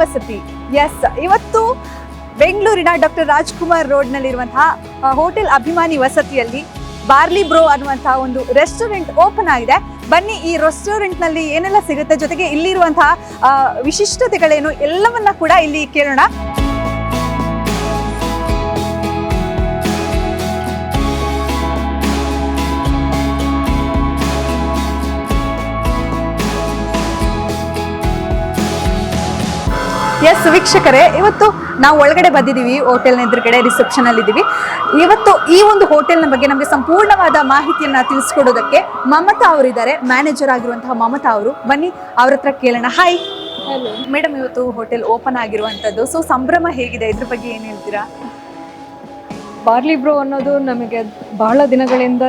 ವಸತಿ ಎಸ್ ಇವತ್ತು ಬೆಂಗಳೂರಿನ ಡಾಕ್ಟರ್ ರಾಜ್ಕುಮಾರ್ ರೋಡ್ನಲ್ಲಿರುವಂತಹ ಹೋಟೆಲ್ ಅಭಿಮಾನಿ ವಸತಿಯಲ್ಲಿ ಬಾರ್ಲಿ ಬ್ರೋ ಅನ್ನುವಂತಹ ಒಂದು ರೆಸ್ಟೋರೆಂಟ್ ಓಪನ್ ಆಗಿದೆ. ಬನ್ನಿ, ಈ ರೆಸ್ಟೋರೆಂಟ್ನಲ್ಲಿ ಏನೆಲ್ಲ ಸಿಗುತ್ತೆ? ಜೊತೆಗೆ ಇಲ್ಲಿರುವಂತಹ ವಿಶಿಷ್ಟತೆಗಳೇನು? ಎಲ್ಲವನ್ನ ಕೂಡ ಇಲ್ಲಿ ಕೇಳೋಣ. ಎಸ್ ವೀಕ್ಷಕರೇ ಇವತ್ತು ನಾವು ಒಳಗಡೆ ಬಂದಿದ್ದೀವಿ ಹೋಟೆಲ್ನ ಎದುರುಗಡೆ ರಿಸೆಪ್ಷನ್ ಅಲ್ಲಿ ಇದ್ದೀವಿ ಇವತ್ತು ಈ ಒಂದು ಹೋಟೆಲ್ನ ಬಗ್ಗೆ ನಮಗೆ ಸಂಪೂರ್ಣವಾದ ಮಾಹಿತಿಯನ್ನ ತಿಳಿಸ್ಕೊಡೋದಕ್ಕೆ ಮಮತಾ ಅವರಿದ್ದಾರೆ. ಮ್ಯಾನೇಜರ್ ಆಗಿರುವಂತಹ ಮಮತಾ ಅವರು ಬನ್ನಿ ಅವ್ರ ಹತ್ರ ಕೇಳೋಣ. ಹಾಯ್ ಮೇಡಮ್ ಇವತ್ತು ಹೋಟೆಲ್ ಓಪನ್ ಆಗಿರುವಂತದ್ದು. ಸೊ ಸಂಭ್ರಮ ಹೇಗಿದೆ? ಇದ್ರ ಬಗ್ಗೆ ಏನು ಹೇಳ್ತೀರಾ? ಬಾರ್ಲಿ ಬ್ರೋ ಅನ್ನೋದು ನಮಗೆ ಬಹಳ ದಿನಗಳಿಂದ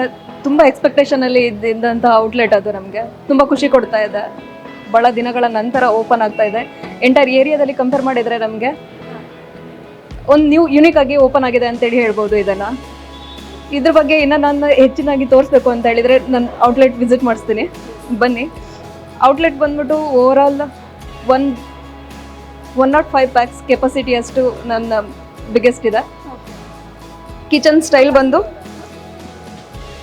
ತುಂಬ ಎಕ್ಸ್ಪೆಕ್ಟೇಷನಲ್ಲಿ ಇದ್ದಂತಹ ಔಟ್ಲೆಟ್ ಅದು ನಮಗೆ. ತುಂಬ ಖುಷಿ ಕೊಡ್ತಾ ಇದೆ. ಬಹಳ ದಿನಗಳ ನಂತರ ಓಪನ್ ಆಗ್ತಾ ಇದೆ. ಎಂಟೈರ್ ಏರಿಯಾದಲ್ಲಿ ಕಂಪೇರ್ ಮಾಡಿದರೆ ನಮಗೆ ಒಂದು ನ್ಯೂ ಯುನಿಕ್ ಆಗಿ ಓಪನ್ ಆಗಿದೆ ಅಂತೇಳಿ ಹೇಳ್ಬೋದು ಇದನ್ನು. ಇದ್ರ ಬಗ್ಗೆ ಇನ್ನು ನಾನು ಹೆಚ್ಚಿನಾಗಿ ತೋರಿಸ್ಬೇಕು ಅಂತ ಹೇಳಿದರೆ ನಾನು ಔಟ್ಲೆಟ್ ವಿಸಿಟ್ ಮಾಡಿಸ್ತೀನಿ. ಬನ್ನಿ. ಔಟ್ಲೆಟ್ ಬಂದ್ಬಿಟ್ಟು overall one one naught five pax capacity ಅಷ್ಟು ನನ್ನ ಬಿಗ್ಗೆಸ್ಟ್ ಇದೆ. ಕಿಚನ್ ಸ್ಟೈಲ್ ಬಂದು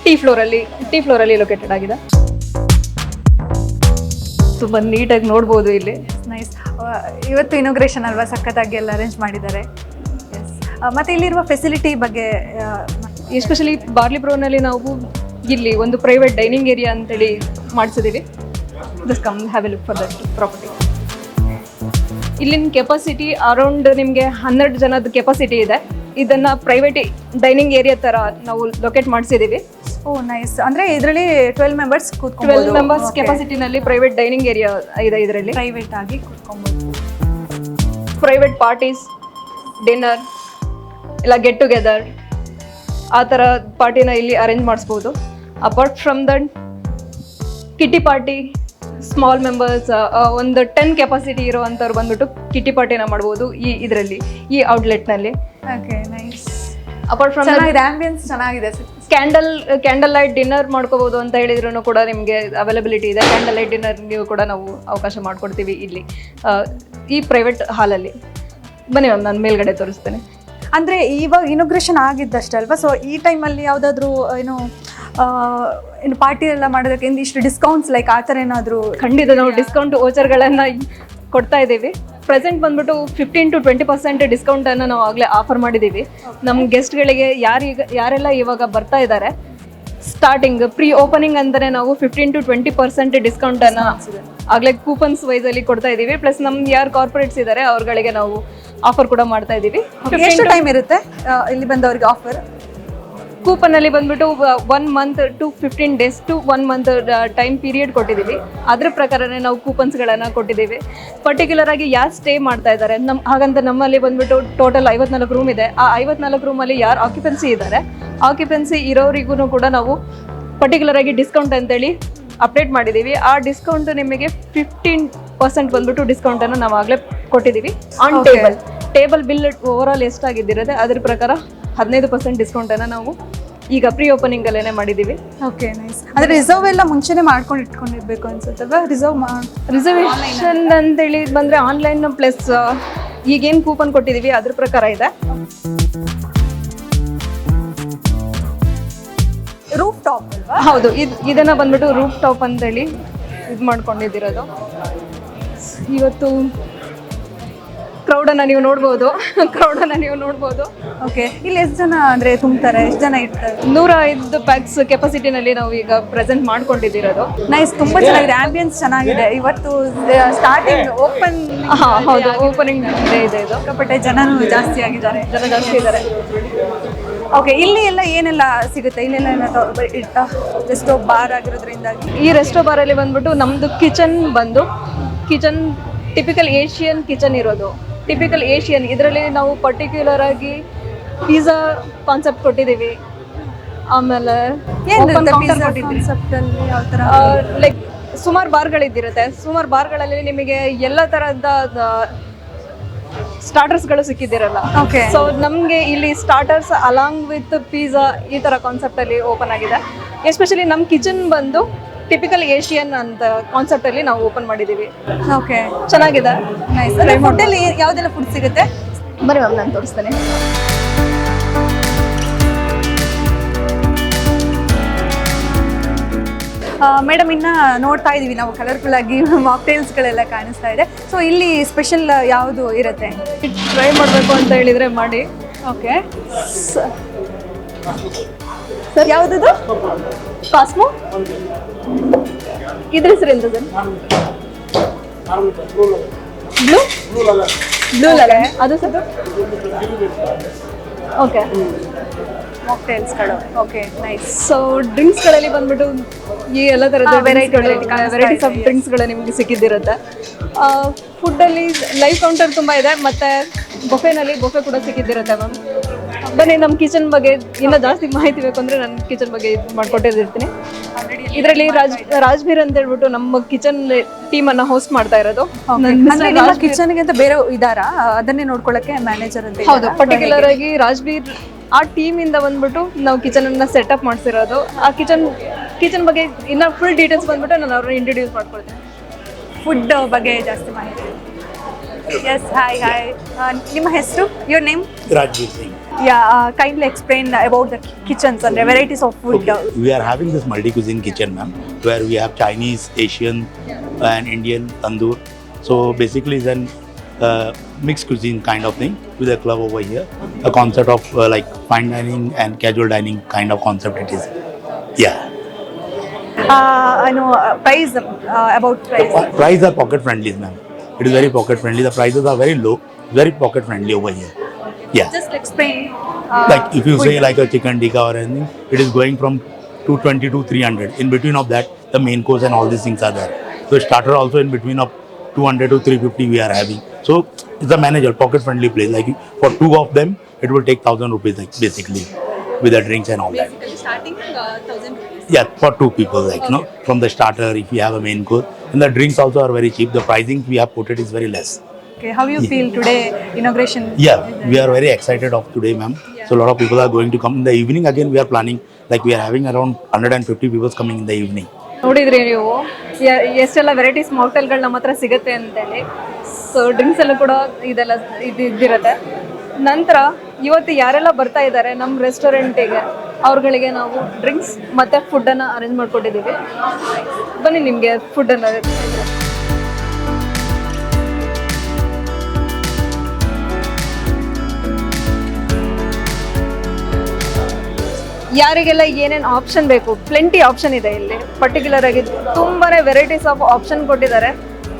ಟಿ ಫ್ಲೋರಲ್ಲಿ ಟಿ ಫ್ಲೋರಲ್ಲಿ ಲೊಕೇಟೆಡ್ ಆಗಿದೆ. ತುಂಬ ನೀಟಾಗಿ ನೋಡ್ಬೋದು ಇಲ್ಲಿ. ನೈಸ್ ಇವತ್ತು ಇನೋಗ್ರೇಷನ್ ಅಲ್ವಾ? ಸಖತ್ತಾಗಿ ಎಲ್ಲ ಅರೇಂಜ್ ಮಾಡಿದ್ದಾರೆ. ಎಸ್ ಮತ್ತೆ ಇಲ್ಲಿರುವ ಫೆಸಿಲಿಟಿ ಬಗ್ಗೆ ಎಸ್ಪೆಷಲಿ ಬಾರ್ಲಿ ಬ್ರೋನಲ್ಲಿ ನಾವು ಇಲ್ಲಿ ಒಂದು ಪ್ರೈವೇಟ್ ಡೈನಿಂಗ್ ಏರಿಯಾ ಅಂತೇಳಿ ಮಾಡಿಸಿದ್ದೀವಿ this come have a look for that property ಇಲ್ಲಿನ ಕೆಪಾಸಿಟಿ ಅರೌಂಡ್ ನಿಮಗೆ ಹನ್ನೆರಡು ಜನದ ಕೆಪಾಸಿಟಿ ಇದೆ. ಇದನ್ನ ಪ್ರೈವೇಟ್ ಡೈನಿಂಗ್ ಏರಿಯಾ ತರ ನಾವು ಲೊಕೇಟ್ ಮಾಡಿಸಿದೀವಿ. ಓ ನೈಸ್ ಅಂದ್ರೆ ಇದರಲ್ಲಿ ಟ್ವೆಲ್ ಮೆಂಬರ್ಸ್ ಟ್ವೆಲ್ ಮೆಂಬರ್ಸ್ ಕೆಪಾಸಿಟಿನಲ್ಲಿ ಪ್ರೈವೇಟ್ ಡೈನಿಂಗ್ ಏರಿಯಾ ಇದೆ ಇದರಲ್ಲಿ. ಪ್ರೈವೇಟ್ ಆಗಿ ಕೂತ್ಕೊಬಹುದು ಪ್ರೈವೇಟ್ ಪಾರ್ಟೀಸ್ ಡಿನ್ನರ್ ಇಲ್ಲ ಗೆಟ್ ಟುಗೆದರ್ ಆ ಥರ ಪಾರ್ಟಿನ ಇಲ್ಲಿ ಅರೇಂಜ್ ಮಾಡಿಸ್ಬೋದು. Apart from that kitty party small members ಒಂದು ಟೆನ್ ಕೆಪಾಸಿಟಿ ಇರೋ ಅಂಥವ್ರು ಬಂದ್ಬಿಟ್ಟು ಕಿಟಿ ಪಾಟಿನ ಮಾಡ್ಬೋದು ಈ ಇದರಲ್ಲಿ ಈ ಔಟ್ಲೆಟ್ನಲ್ಲಿ okay nice apart from ambience ಚೆನ್ನಾಗಿದೆ. ಕ್ಯಾಂಡಲ್ ಕ್ಯಾಂಡಲ್ ಲೈಟ್ ಡಿನ್ನರ್ ಮಾಡ್ಕೋಬಹುದು ಅಂತ ಹೇಳಿದ್ರು ಕೂಡ ನಿಮಗೆ ಅವೈಲಬಿಲಿಟಿ ಇದೆ. ಕ್ಯಾಂಡಲ್ ಲೈಟ್ ಡಿನ್ನರ್ ನೀವು ಕೂಡ ನಾವು ಅವಕಾಶ ಮಾಡಿಕೊಡ್ತೀವಿ ಇಲ್ಲಿ ಈ ಪ್ರೈವೇಟ್ ಹಾಲಲ್ಲಿ ಬನ್ನಿ ಮ್ಯಾಮ್ ನಾನು ಮೇಲ್ಗಡೆ ತೋರಿಸ್ತೇನೆ. ಅಂದ್ರೆ ಇವಾಗ ಇನೋಗ್ರೇಷನ್ ಆಗಿದ್ದಷ್ಟೇ ಅಲ್ವಾ? ಸೊ ಈ ಟೈಮಲ್ಲಿ ಯಾವುದಾದ್ರೂ ಏನು ಏನು ಪಾರ್ಟಿ ಎಲ್ಲ ಮಾಡೋದಕ್ಕೆ ಇಷ್ಟು ಡಿಸ್ಕೌಂಟ್ಸ್ ಲೈಕ್ ಆ ಥರ ಏನಾದರೂ ಖಂಡಿತ ನಾವು ಡಿಸ್ಕೌಂಟ್ ವೋಚರ್ಗಳನ್ನು ಕೊಡ್ತಾ ಇದ್ದೀವಿ. ಪ್ರೆಸೆಂಟ್ ಬಂದ್ಬಿಟ್ಟು ಫಿಫ್ಟೀನ್ ಟು ಟ್ವೆಂಟಿ ಪರ್ಸೆಂಟ್ ಡಿಸ್ಕೌಂಟನ್ನು ನಾವು ಆಗಲೇ ಆಫರ್ ಮಾಡಿದ್ದೀವಿ. ನಮ್ಮ ಗೆಸ್ಟ್ಗಳಿಗೆ ಯಾರೀಗ ಯಾರೆಲ್ಲ ಇವಾಗ ಬರ್ತಾ ಇದ್ದಾರೆ ಸ್ಟಾರ್ಟಿಂಗ್ ಪ್ರೀ ಓಪನಿಂಗ್ ಅಂದರೆ ನಾವು ಫಿಫ್ಟೀನ್ ಟು ಟ್ವೆಂಟಿ ಪರ್ಸೆಂಟ್ ಡಿಸ್ಕೌಂಟನ್ನು ಆಗಲೇ ಕೂಪನ್ಸ್ ವೈಸಲ್ಲಿ ಕೊಡ್ತಾ ಇದ್ದೀವಿ. ಪ್ಲಸ್ ನಮ್ಮ ಯಾರು ಕಾರ್ಪೊರೇಟ್ಸ್ ಇದ್ದಾರೆ ಅವ್ರಗಳಿಗೆ ನಾವು ಆಫರ್ ಕೂಡ ಮಾಡ್ತಾ ಇದ್ದೀವಿ. ಎಷ್ಟು ಟೈಮ್ ಇರುತ್ತೆ ಇಲ್ಲಿ ಬಂದವರಿಗೆ ಆಫರ್ ಕೂಪನ್ ಅಲ್ಲಿ ಬಂದ್ಬಿಟ್ಟು one month to fifteen days to one month time period ಕೊಟ್ಟಿದ್ದೀವಿ. ಅದ್ರ ಪ್ರಕಾರನೇ ನಾವು ಕೂಪನ್ಸ್ಗಳನ್ನು ಕೊಟ್ಟಿದ್ದೀವಿ. ಪರ್ಟಿಕ್ಯುಲರ್ ಆಗಿ ಯಾರು ಸ್ಟೇ ಮಾಡ್ತಾ ಇದ್ದಾರೆ ನಮ್ ಹಾಗಂತ ನಮ್ಮಲ್ಲಿ ಬಂದ್ಬಿಟ್ಟು ಟೋಟಲ್ ಐವತ್ನಾಲ್ಕು ರೂಮ್ ಇದೆ. ಆ ಐವತ್ನಾಲ್ಕು ಅಲ್ಲಿ ಯಾರು ಆಕ್ಯುಪೆನ್ಸಿ ಇದ್ದಾರೆ ಆಕ್ಯುಪೆನ್ಸಿ ಇರೋರಿಗೂ ಕೂಡ ನಾವು ಪರ್ಟಿಕ್ಯುಲರ್ ಆಗಿ ಡಿಸ್ಕೌಂಟ್ ಅಂತೇಳಿ ಅಪ್ಡೇಟ್ ಮಾಡಿದ್ದೀವಿ. ಆ ಡಿಸ್ಕೌಂಟ್ ನಿಮಗೆ ಫಿಫ್ಟೀನ್ ಪರ್ಸೆಂಟ್ ಬಂದ್ಬಿಟ್ಟು ಡಿಸ್ಕೌಂಟನ್ನು ನಾವು ಆಗಲೇ ಕೊಟ್ಟಿದ್ದೀವಿ. On table table bill overall ಎಷ್ಟಾಗಿದ್ದಿರುತ್ತೆ? ಅದ್ರ ಪ್ರಕಾರ ಹದಿನೈದು ಪರ್ಸೆಂಟ್ ಡಿಸ್ಕೌಂಟನ್ನು ನಾವು ಈಗ ಪ್ರೀ ಓಪನಿಂಗ್ ಅಲ್ಲೇನೆ ಮಾಡಿದ್ದೀವಿ ಓಕೆ ನೈಸ್ ಅದೇ ರಿಸರ್ವ್ ಎಲ್ಲ ಮುಂಚೆನೆ ಮಾಡ್ಕೊಂಡು ಇಟ್ಕೊಂಡಿರ್ಬೇಕು ಅನ್ಸುತ್ತಲ್ವಾ ರಿಸರ್ವ್ ರಿಸರ್ವೇಷನ್ ಅಂತೇಳಿ ಬಂದರೆ ಆನ್ಲೈನ್ ಪ್ಲಸ್ ಈಗೇನು ಕೂಪನ್ ಕೊಟ್ಟಿದ್ದೀವಿ ಅದ್ರ ಪ್ರಕಾರ ಇದೆ. ರೂಫ್ ಟಾಪ್ ಹೌದು ಇದು ಇದನ್ನು ಬಂದ್ಬಿಟ್ಟು ರೂಫ್ ಟಾಪ್ ಅಂತೇಳಿ ಇದು ಮಾಡ್ಕೊಂಡಿದ್ದಿರೋದು ಇವತ್ತು ಕ್ರೌಡನ್ನು ನೀವು ನೋಡ್ಬೋದು. ಕ್ರೌಡನ್ನು ನೀವು ನೋಡ್ಬೋದು. ಓಕೆ ಇಲ್ಲಿ ಎಷ್ಟು ಜನ ಅಂದ್ರೆ ತುಂಬ್ತಾರೆ? ಎಷ್ಟು ಜನ ಇರ್ತಾರೆ? ನೂರ ಐದು ಪ್ಯಾಕ್ಸ್ ಕೆಪಾಸಿಟಿನಲ್ಲಿ ನಾವು ಈಗ ಪ್ರೆಸೆಂಟ್ ಮಾಡ್ಕೊಂಡಿದ್ದಿರೋದು. ನೈಸ್ ತುಂಬಾ ಚೆನ್ನಾಗಿದೆ. ಆಂಬಿಯನ್ಸ್ ಚೆನ್ನಾಗಿದೆ. ಇವತ್ತು ಸ್ಟಾರ್ಟಿಂಗ್ ಓಪನ್ ಹಾಂ ಹೌದು. ಓಪನಿಂಗ್ ಇದೆ ಇದೆ ಇದು. ಸಿಕ್ಕಾಪಟ್ಟೆ ಜನನು ಜಾಸ್ತಿ ಆಗಿದ್ದಾರೆ. ಜನ ಜಾಸ್ತಿ ಇದ್ದಾರೆ. ಓಕೆ ಇಲ್ಲಿ ಎಲ್ಲ ಏನೆಲ್ಲ ಸಿಗುತ್ತೆ? ಇಲ್ಲೆಲ್ಲ ರೆಸ್ಟೋ ಬಾರ್ ಆಗಿರೋದ್ರಿಂದ. ಈ ರೆಸ್ಟೋ ಬಾರಲ್ಲಿ ಬಂದ್ಬಿಟ್ಟು ನಮ್ಮದು ಕಿಚನ್ ಬಂದು ಕಿಚನ್ ಟಿಪಿಕಲ್ ಏಷಿಯನ್ ಕಿಚನ್ ಇರೋದು. ಟಿಪಿಕಲ್ ಏಷಿಯನ್ ಇದರಲ್ಲಿ ನಾವು ಪರ್ಟಿಕ್ಯುಲರ್ ಆಗಿ ಪಿಜ್ಜಾ ಕಾನ್ಸೆಪ್ಟ್ ಕೊಟ್ಟಿದ್ದೀವಿ. ಆಮೇಲೆ ಕಾನ್ಸೆಪ್ಟ್ ಅಲ್ಲಿ ತರ? ಲೈಕ್ ಸುಮಾರು ಬಾರ್ಗಳಿದ್ದಿರುತ್ತೆ. ಸುಮಾರು ಬಾರ್ಗಳಲ್ಲಿ ನಿಮಗೆ ಎಲ್ಲ ತರಹದ ಸ್ಟಾರ್ಟರ್ಸ್ಗಳು ಸಿಕ್ಕಿದ್ದಿರಲ್ಲ. ಓಕೆ ಸೊ ನಮಗೆ ಇಲ್ಲಿ ಸ್ಟಾರ್ಟರ್ಸ್ ಅಲಾಂಗ್ ವಿತ್ ಪಿಜ್ಜಾ ಈ ಥರ ಕಾನ್ಸೆಪ್ಟಲ್ಲಿ ಓಪನ್ ಆಗಿದೆ. ಎಸ್ಪೆಷಲಿ ನಮ್ಮ ಕಿಚನ್ ಬಂದು ಟಿಪಿಕಲ್ ಏಷಿಯನ್ ಅಂತ ಕಾನ್ಸೆಪ್ಟ್ ಅಲ್ಲಿ ನಾವು ಓಪನ್ ಮಾಡಿದೀವಿ ಓಕೆ ಚೆನ್ನಾಗಿದೆ. ನೈಸ್ ಫುಡ್ಡಲ್ಲಿ ಯಾವುದೆಲ್ಲ ಫುಡ್ ಸಿಗುತ್ತೆ? ಬರಿ ಮ್ಯಾಮ್ ನಾನು ತೋರಿಸ್ತೇನೆ. ಮೇಡಮ್ ಇನ್ನ ನೋಡ್ತಾ ಇದೀವಿ ನಾವು ಕಲರ್ಫುಲ್ ಆಗಿ ಮಾಕ್ಟೇಲ್ಸ್ಗಳೆಲ್ಲ ಕಾಣಿಸ್ತಾ ಇದೆ. ಸೊ ಇಲ್ಲಿ ಸ್ಪೆಷಲ್ ಯಾವುದು ಇರುತ್ತೆ? ಟ್ರೈ ಮಾಡಬೇಕು ಅಂತ ಹೇಳಿದ್ರೆ ಮಾಡಿ. ಓಕೆ ಸರ್ ಯಾವುದದು? ಕಾಸ್ಮೋ ಇದ್ರ ಹೆಸರು ಎಂತ ಸರ್? ಬ್ಲೂ ಬ್ಲೂ ಲಗ ಅದು ಸರ್? ಓಕೆ ಮಾಕ್ಟೇಲ್ಸ್ಗಳು ಓಕೆ ನೈಸ್ ಸೊ ಡ್ರಿಂಕ್ಸ್ಗಳಲ್ಲಿ ಬಂದ್ಬಿಟ್ಟು ಈ ಎಲ್ಲ ಥರದ ವೆರೈಟಿ ವೆರೈಟೀಸ್ ಆಫ್. ಡ್ರಿಂಕ್ಸ್ಗಳು ನಿಮಗೆ ಸಿಕ್ಕಿದ್ದಿರುತ್ತೆ. ಫುಡ್ಡಲ್ಲಿ ಲೈವ್ ಕೌಂಟರ್ ತುಂಬ ಇದೆ ಮತ್ತು ಬೊಫೆನಲ್ಲಿ ಬೊಫೆ ಕೂಡ ಸಿಕ್ಕಿದ್ದಿರುತ್ತೆ ಮ್ಯಾಮ್ ಬನ್ನಿ ನಮ್ಮ ಕಿಚನ್ ಬಗ್ಗೆ ಇನ್ನೂ ಜಾಸ್ತಿ ಮಾಹಿತಿ ಬೇಕು ಅಂದರೆ ನನ್ನ ಕಿಚನ್ ಬಗ್ಗೆ ಇದು ಮಾಡ್ಕೊಟ್ಟಿರ್ತೀನಿ ಇದರಲ್ಲಿ ರಾಜ್ ರಾಜ್ಬೀರ್ ಅಂತ ಹೇಳ್ಬಿಟ್ಟು ನಮ್ಮ ಕಿಚನ್ ಟೀಮ್ ಅನ್ನ ಹೋಸ್ಟ್ ಮಾಡ್ತಾ ಇರೋದು. ಕಿಚನ್ ಅಂದ್ರೆ ನಿಮ್ಮ ರಾಜ್ಬೀರ್. ಕಿಚನ್ಗೆ ಅಂತ ಬೇರೆ ಇದಾರಾ? ಅದನ್ನೇ ನೋಡ್ಕೊಳಕ್ಕೆ ಮ್ಯಾನೇಜರ್ ಅಂತ ಹೌದು ಪರ್ಟಿಕ್ಯುಲರ್ ಆಗಿ ರಾಜ್ಬೀರ್ ಆ ಟೀಮ್ ಇಂದ ಬಂದ್ಬಿಟ್ಟು ನಾವು ಕಿಚನ್ ಅನ್ನ ಸೆಟಪ್ ಮಾಡ್ಸಿರೋದು. ಆ ಕಿಚನ್ ಕಿಚನ್ ಬಗ್ಗೆ ಇನ್ನ ಫುಲ್ ಡೀಟೇಲ್ಸ್ ಬಂದ್ಬಿಟ್ಟು ನಾನು ಅವ್ರನ್ನ ಇಂಟ್ರೊಡ್ಯೂಸ್ ಮಾಡ್ಕೊಳ್ತೀನಿ. ಫುಡ್ ಬಗ್ಗೆ ಜಾಸ್ತಿ ಮಾಹಿತಿ. ಎಸ್ ಹಾಯ್ ಹಾಯ್ ನಿಮ್ಮ ಹೆಸರು? Your name yeah, uh, kindly explain about the kitchens and the varieties of food. Okay. We are having this multi-cuisine kitchen, ma'am, where we have Chinese, Asian, and Indian tandoor. So basically, it's a uh, mixed cuisine kind of thing with a club over here. A concept of uh, like fine dining and casual dining kind of concept it is. Yeah. Uh, I know uh, price uh, about price. Price are pocket friendly, ma'am. It is very pocket friendly. The prices are very low, very pocket friendly over here. Yeah. Just explain. Uh, like if you say like a chicken tikka or anything, it is going from 220 to 300. In between of that, the main course and all these things are there. So starter also in between of 200 to 350 we are having. So it's a manager pocket friendly place. Like for two of them, it will take thousand rupees like basically with the drinks and all basically that. Starting uh, thousand rupees. Yeah, for two people like okay. you know from the starter if you have a main course and the drinks also are very cheap. The pricing we have put it is very less. Okay, how you yeah. feel today inauguration? Yeah, we are very excited of today, ma'am. Yeah. So a lot of people are going to come in the evening. Again, we are planning like we are having around 150 people coming in the evening. ನೋಡಿದ್ರಿ ನೀವು ಎಷ್ಟೆಲ್ಲ varieties ಮಾಕ್ಟೈಲ್ಗಳು ನಮ್ಮ ಹತ್ರ ಸಿಗುತ್ತೆ ಅಂತೇಳಿ so drinks ಎಲ್ಲ ಕೂಡ ಇದೆಲ್ಲ ಇದು ಇದ್ದಿರುತ್ತೆ ನಂತರ ಇವತ್ತು ಯಾರೆಲ್ಲ ಬರ್ತಾ ಇದ್ದಾರೆ ನಮ್ಮ ರೆಸ್ಟೋರೆಂಟಿಗೆ ಅವ್ರಗಳಿಗೆ ನಾವು ಡ್ರಿಂಕ್ಸ್ ಮತ್ತು ಫುಡ್ಡನ್ನು ಅರೇಂಜ್ ಮಾಡಿಕೊಟ್ಟಿದ್ದೀವಿ ಬನ್ನಿ ನಿಮಗೆ ಫುಡ್ಡನ್ನು ಯಾರಿಗೆಲ್ಲ ಏನೇನು ಆಪ್ಷನ್ ಬೇಕು ಪ್ಲೆಂಟಿ ಆಪ್ಷನ್ ಇದೆ ಇಲ್ಲಿ. ಪರ್ಟಿಕ್ಯುಲರ್ ಆಗಿ ತುಂಬಾ ವೆರೈಟೀಸ್ ಆಫ್ ಆಪ್ಷನ್ ಕೊಟ್ಟಿದ್ದಾರೆ.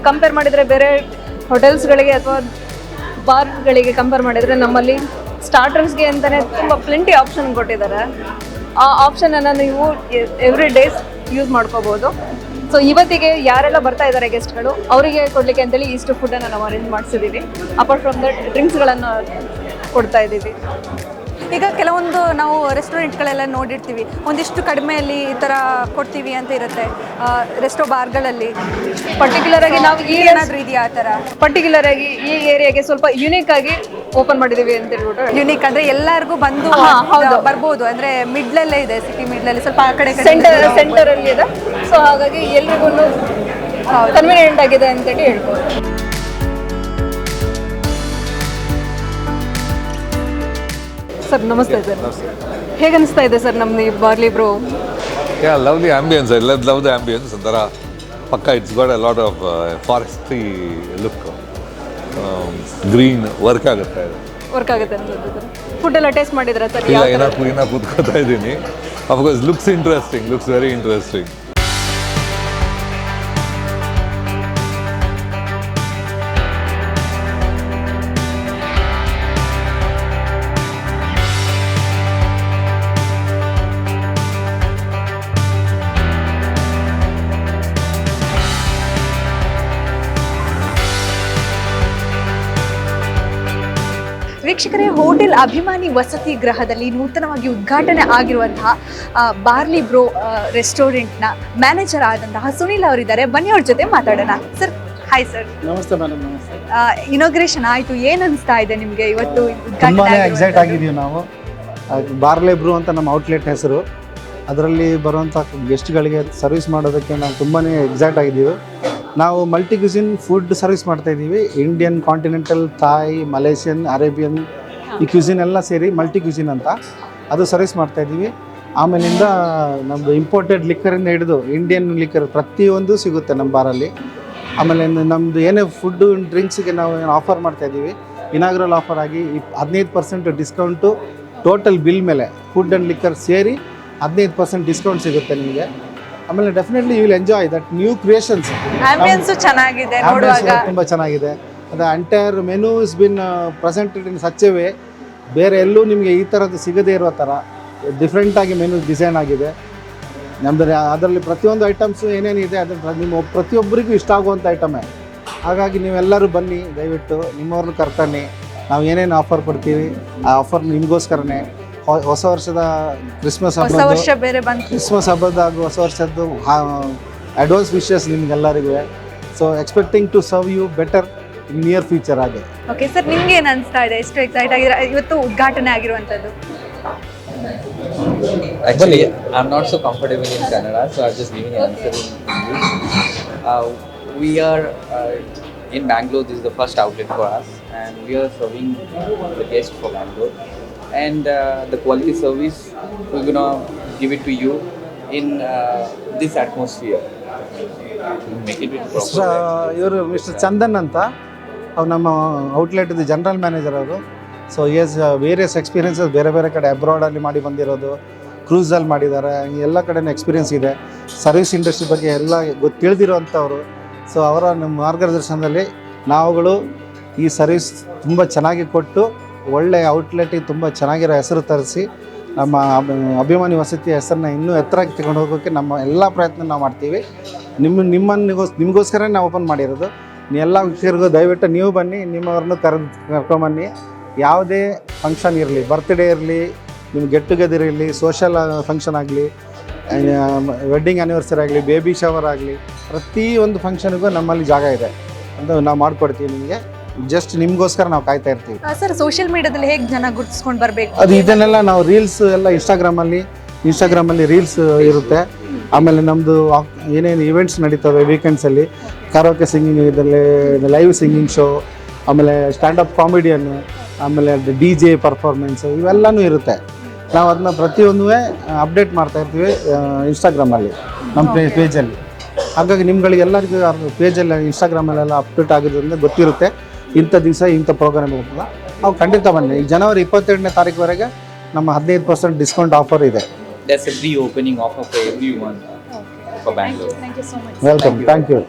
ಕಂಪೇರ್ ಮಾಡಿದರೆ ಬೇರೆ ಹೋಟೆಲ್ಸ್ಗಳಿಗೆ ಅಥವಾ ಬಾರ್ಗಳಿಗೆ ಕಂಪೇರ್ ಮಾಡಿದರೆ ನಮ್ಮಲ್ಲಿ ಸ್ಟಾರ್ಟರ್ಸ್ಗೆ ಅಂತಲೇ ತುಂಬ ಪ್ಲೆಂಟಿ ಆಪ್ಷನ್ ಕೊಟ್ಟಿದ್ದಾರೆ. ಆ ಆಪ್ಷನನ್ನು ನೀವು ಎವ್ರಿ ಡೇಸ್ ಯೂಸ್ ಮಾಡ್ಕೋಬೋದು. ಸೊ ಇವತ್ತಿಗೆ ಯಾರೆಲ್ಲ ಬರ್ತಾ ಇದ್ದಾರೆ ಗೆಸ್ಟ್ಗಳು ಅವರಿಗೆ ಕೊಡಲಿಕ್ಕೆ ಅಂತೇಳಿ ಇಷ್ಟು ಫುಡ್ಡನ್ನು ನಾವು ಅರೇಂಜ್ ಮಾಡಿಸಿದ್ದೀವಿ ಅಪಾರ್ಟ್ ಫ್ರಮ್ ದಟ್ ಡ್ರಿಂಕ್ಸ್ಗಳನ್ನು ಕೊಡ್ತಾ ಇದ್ದೀವಿ. ಈಗ ಕೆಲವೊಂದು ನಾವು ರೆಸ್ಟೋರೆಂಟ್ಗಳೆಲ್ಲ ನೋಡಿರ್ತೀವಿ. ಒಂದಿಷ್ಟು ಕಡಿಮೆಯಲ್ಲಿ ಈ ಥರ ಕೊಡ್ತೀವಿ ಅಂತ ಇರುತ್ತೆ. ರೆಸ್ಟೋ ಬಾರ್ಗಳಲ್ಲಿ ಪರ್ಟಿಕ್ಯುಲರ್ ಆಗಿ ನಾವು ಈ ಏನಾದರೂ ಇದೆಯಾ ಆ ಥರ ಪರ್ಟಿಕ್ಯುಲರ್ ಆಗಿ ಈ ಏರಿಯಾಗೆ ಸ್ವಲ್ಪ ಯುನೀಕ್ ಆಗಿ ಓಪನ್ ಮಾಡಿದೀವಿ ಅಂತ ಹೇಳ್ಬಿಟ್ಟು. ಯುನೀಕ್ ಅಂದ್ರೆ ಎಲ್ಲರಿಗೂ ಬಂದು. ಬರ್ಬೋದು. ಅಂದ್ರೆ ಮಿಡ್ಲಲ್ಲೇ ಇದೆ ಸಿಟಿ ಮಿಡ್ಲಲ್ಲಿ ಸ್ವಲ್ಪ ಆ ಕಡೆ ಸೆಂಟರ್ ಸೆಂಟರ್ ಅಲ್ಲಿ ಇದೆ. ಸೊ ಹಾಗಾಗಿ ಎಲ್ರಿಗೂ ಕನ್ವೀನಿಯಂಟ್ ಆಗಿದೆ ಅಂತೇಳಿ ಹೇಳ್ಬೋದು. ಸರ್ ನಮಸ್ತೆ ಸರ್. ಹೇಗೆ ಅನಿಸ್ತಾ ಇದೆ ಸರ್ ನಮ್ದು ಈ barley bro yeah lovely ambience ಎಲ್ಲ ಲವ್ ದ ಆಂಬಿಯನ್ಸ್ ಒಂಥರ ಪಕ್ಕ it's got a lot of forestry look green work ಆಗುತ್ತೆ. ಇದು. ವರ್ಕ್ ಆಗುತ್ತೆ ಫುಡ್ ಎಲ್ಲ ಟೇಸ್ಟ್ ಮಾಡಿದ್ರೆ ಸರ್? ಇಲ್ಲ ಏನೋ ಕೂತ್ಕೋತಾ ಇದ್ದೀನಿ. Of course looks interesting looks very interesting ವೀಕ್ಷಕರೇ ಹೋಟೆಲ್ ಅಭಿಮಾನಿ ವಸತಿ ಗೃಹದಲ್ಲಿ ನೂತನವಾಗಿ ಉದ್ಘಾಟನೆ ಆಗಿರುವಂತಹ ಬಾರ್ಲಿ ಬ್ರೋ ರೆಸ್ಟೋರೆಂಟ್ನ ಮ್ಯಾನೇಜರ್ ಆದಂತಹ ಸುನಿಲ್ ಅವರಿದ್ದಾರೆ. ಬನ್ನಿ ಅವ್ರ ಜೊತೆ ಮಾತಾಡೋಣ. ಸರ್ ಹಾಯ್ ಸರ್ ನಮಸ್ತೆ ಮೇಡಮ್ ನಮಸ್ತೆ. ಇನಾಗ್ರೇಷನ್ ಆಯ್ತು. ಏನ್ ಅನಿಸ್ತಾ ಇದೆ ನಿಮ್ಗೆ ಇವತ್ತು ತುಂಬಾ? ಎಕ್ಸೈಟ್ ಆಗಿದ್ದೀವಿ ನಾವು. ಬಾರ್ಲೆ ಬ್ರೂ ಅಂತ ನಮ್ಮ ಔಟ್ಲೆಟ್ ಹೆಸರು. ಅದರಲ್ಲಿ ಬರುವಂಥ ಗೆಸ್ಟ್ಗಳಿಗೆ ಸರ್ವಿಸ್ ಮಾಡೋದಕ್ಕೆ ನಾವು ತುಂಬಾ ಎಕ್ಸಾಕ್ಟ್ ಆಗಿದ್ದೀವಿ. ನಾವು ಮಲ್ಟಿ ಕ್ಯೂಸಿನ್ ಫುಡ್ ಸರ್ವಿಸ್ ಮಾಡ್ತಾ ಇದ್ದೀವಿ Indian continental Thai Malaysian Arabian ಈ ಕ್ಯೂಸಿನ್ ಎಲ್ಲ ಸೇರಿ ಮಲ್ಟಿ ಕ್ಯೂಸಿನ್ ಅಂತ ಅದು ಸರ್ವಿಸ್ ಮಾಡ್ತಾ ಇದ್ದೀವಿ ಆಮೇಲಿಂದ ನಮ್ಮದು ಇಂಪೋರ್ಟೆಡ್ ಲಿಕ್ಕರಿಂದ ಹಿಡಿದು ಇಂಡಿಯನ್ ಲಿಕ್ಕರ್ ಪ್ರತಿಯೊಂದು ಸಿಗುತ್ತೆ ನಮ್ಮ ಬಾರಲ್ಲಿ ಆಮೇಲೆ ನಮ್ಮದು ಏನೇ ಫುಡ್ಡು ಡ್ರಿಂಕ್ಸ್ಗೆ ನಾವು ಏನು ಆಫರ್ ಮಾಡ್ತಾ ಇದ್ದೀವಿ ಇನಾಗ್ರಲ್ ಆಫರ್ ಆಗಿ ಹದಿನೈದು ಪರ್ಸೆಂಟ್ ಡಿಸ್ಕೌಂಟು ಟೋಟಲ್ ಬಿಲ್ ಮೇಲೆ ಫುಡ್ ಆ್ಯಂಡ್ ಲಿಕ್ಕರ್ ಸೇರಿ ಹದಿನೈದು ಪರ್ಸೆಂಟ್ ಡಿಸ್ಕೌಂಟ್ ಸಿಗುತ್ತೆ ನಿಮಗೆ. ಆಮೇಲೆ definitely you will enjoy that new creations ambience ಚೆನ್ನಾಗಿದೆ ನೋಡುವಾಗ. ತುಂಬ ಚೆನ್ನಾಗಿದೆ. ಅದು entire menu is been presented in such way ಬೇರೆ ಎಲ್ಲೂ ನಿಮಗೆ ಈ ಥರದ್ದು ಸಿಗದೇ ಇರೋ ಥರ ಡಿಫ್ರೆಂಟಾಗಿ ಮೆನು ಡಿಸೈನ್ ಆಗಿದೆ. ನಮ್ಮದು ಅದರಲ್ಲಿ ಪ್ರತಿಯೊಂದು ಐಟಮ್ಸು ಏನೇನಿದೆ ಅದನ್ನು ನಿಮ್ಮ ಪ್ರತಿಯೊಬ್ಬರಿಗೂ ಇಷ್ಟ ಆಗುವಂಥ ಐಟಮೇ ಹಾಗಾಗಿ ನೀವೆಲ್ಲರೂ ಬನ್ನಿ ದಯವಿಟ್ಟು ನಿಮ್ಮವ್ರನ್ನ ಕರ್ತಾನೆ ನಾವು ಏನೇನು ಆಫರ್ ಕೊಡ್ತೀವಿ ಆ ಆಫರ್ ನಿಮಗೋಸ್ಕರನೇ. ಹೊಸ ವರ್ಷದ ಕ್ರಿಸ್ಮಸ್ ಹಬ್ಬ ವರ್ಷ ಬೇರೆ ಬಂತು. ಕ್ರಿಸ್ಮಸ್ ಹಬ್ಬದ ಹಾಗೂ ಹೊಸ ವರ್ಷದ್ದು ಅಡ್ವಾನ್ಸ್ ವಿಶಸ್ ನಿಮ್ಗೆಲ್ಲರಿಗೂ. So expecting to serve you better in near future ಹಾಗೆ. ಓಕೆ ಸರ್ ನಿಮಗೆ ಏನು ಅನಿಸ್ತಾ ಇದೆ? ಎಷ್ಟು ಎಕ್ಸೈಟ್ ಆಗಿರೋ ಇವತ್ತು ಉದ್ಘಾಟನೆ ಆಗಿರುವಂತದ್ದು actually I am not so comfortable in Kannada so are just living answer in we are in Bangalore this the first outlet for us and we are serving the guest for Bangalore And uh, the quality service we're gonna give it to you in uh, this atmosphere. Make it with proper. ಇವರು mister Chandan ಅಂತ. ಅವ್ರು ನಮ್ಮ ಔಟ್ಲೆಟ್ದು general manager ಅವರು. So S various experiences ಬೇರೆ ಬೇರೆ ಕಡೆ ಅಬ್ರಾಡಲ್ಲಿ ಮಾಡಿ ಬಂದಿರೋದು ಕ್ರೂಸಲ್ಲಿ ಮಾಡಿದ್ದಾರೆ ಎಲ್ಲ ಕಡೆನೂ ಎಕ್ಸ್ಪೀರಿಯನ್ಸ್ ಇದೆ. ಸರ್ವಿಸ್ ಇಂಡಸ್ಟ್ರಿ ಬಗ್ಗೆ ಎಲ್ಲ ಗೊತ್ತು ತಿಳಿದಿರೋವಂಥವ್ರು. ಸೊ ಅವರ ನಮ್ಮ ಮಾರ್ಗದರ್ಶನದಲ್ಲಿ ನಾವುಗಳು ಈ ಸರ್ವಿಸ್ ತುಂಬ ಚೆನ್ನಾಗಿ ಕೊಟ್ಟು ಒಳ್ಳೆಯ ಔಟ್ಲೆಟಿಗೆ ತುಂಬ ಚೆನ್ನಾಗಿರೋ ಹೆಸರು ತರಿಸಿ ನಮ್ಮ ಅಭಿ- ಅಭಿಮಾನಿ ವಸತಿ ಹೆಸರನ್ನ ಇನ್ನೂ ಎತ್ತರಕ್ಕೆ ತಗೊಂಡು ಹೋಗೋಕ್ಕೆ ನಮ್ಮ ಎಲ್ಲ ಪ್ರಯತ್ನ ನಾವು ಮಾಡ್ತೀವಿ. ನಿಮ್ಮ ನಿಮ್ಮನ್ನಿಗೋಸ್ ನಿಮಗೋಸ್ಕರ ನಾವು ಓಪನ್ ಮಾಡಿರೋದು. ಎಲ್ಲ ವಿಷಯರಿಗೂ ದಯವಿಟ್ಟು ನೀವು ಬನ್ನಿ, ನಿಮ್ಮವ್ರನ್ನೂ ಕರೆದು, ಕರ್ಕೊಂಬನ್ನಿ. ಯಾವುದೇ ಫಂಕ್ಷನ್ ಇರಲಿ ಬರ್ತ್ಡೇ ಇರಲಿ ನಿಮ್ಮ ಗೆಟ್ ಟುಗೆದರ್ ಇರಲಿ ಸೋಷಲ್ ಫಂಕ್ಷನ್ ಆಗಲಿ ವೆಡ್ಡಿಂಗ್ ಆ್ಯನಿವರ್ಸರಿ ಆಗಲಿ ಬೇಬಿ ಶವರ್ ಆಗಲಿ, ಪ್ರತಿಯೊಂದು ಫಂಕ್ಷನ್ಗೂ ನಮ್ಮಲ್ಲಿ ಜಾಗ ಇದೆ. ಅಂತ ನಾವು ಮಾಡಿಕೊಡ್ತೀವಿ ನಿಮಗೆ. ಜಸ್ಟ್ ನಿಮಗೋಸ್ಕರ ನಾವು ಕಾಯ್ತಾ ಇರ್ತೀವಿ. ಸರ್ ಸೋಷಿಯಲ್ ಮೀಡಿಯಾದಲ್ಲಿ ಹೇಗೆ ಜನ ಗುರುತಿಸ್ಕೊಂಡು ಬರಬೇಕು? ಅದು ಇದನ್ನೆಲ್ಲ ನಾವು ರೀಲ್ಸ್ ಎಲ್ಲ ಇನ್ಸ್ಟಾಗ್ರಾಮಲ್ಲಿ ಇನ್ಸ್ಟಾಗ್ರಾಮಲ್ಲಿ ರೀಲ್ಸ್ ಇರುತ್ತೆ. ಆಮೇಲೆ ನಮ್ಮದು ಏನೇನು ಇವೆಂಟ್ಸ್ ನಡೀತವೆ ವೀಕೆಂಡ್ಸಲ್ಲಿ ಕರೋಕೆ ಸಿಂಗಿಂಗ್ ಇದರಲ್ಲಿ ಲೈವ್ ಸಿಂಗಿಂಗ್ ಶೋ ಆಮೇಲೆ ಸ್ಟ್ಯಾಂಡಪ್ ಕಾಮಿಡಿಯನ್ನು ಆಮೇಲೆ ಡಿ ಜೆ ಪರ್ಫಾರ್ಮೆನ್ಸ್ ಇವೆಲ್ಲನೂ ಇರುತ್ತೆ. ನಾವು ಅದನ್ನ ಪ್ರತಿಯೊಂದು ಅಪ್ಡೇಟ್ ಮಾಡ್ತಾ ಇರ್ತೀವಿ ಇನ್ಸ್ಟಾಗ್ರಾಮಲ್ಲಿ ನಮ್ಮ ಪೇಜಲ್ಲಿ ಹಾಗಾಗಿ ನಿಮ್ಗಳಿಗೆಲ್ಲರಿಗೂ ಪೇಜಲ್ಲಿ ಇನ್ಸ್ಟಾಗ್ರಾಮಲ್ಲೆಲ್ಲ ಅಪ್ಡೇಟ್ ಆಗಿರೋದ್ರಿಂದ ಗೊತ್ತಿರುತ್ತೆ. ಇಂಥ ದಿವಸ ಇಂಥ ಪ್ರೋಗ್ರಾಮ್ ಇರ್ತದೆ ನಾವು ಖಂಡಿತ ಬನ್ನಿ. ಈಗ ಜನವರಿ ಇಪ್ಪತ್ತೆರಡನೇ ತಾರೀಕುವರೆಗೆ ನಮ್ಮ ಹದಿನೈದು ಪರ್ಸೆಂಟ್ ಡಿಸ್ಕೌಂಟ್ ಆಫರ್ ಇದೆ. That's a pre-opening offer for everyone for Bangalore. Thank you so much welcome thank you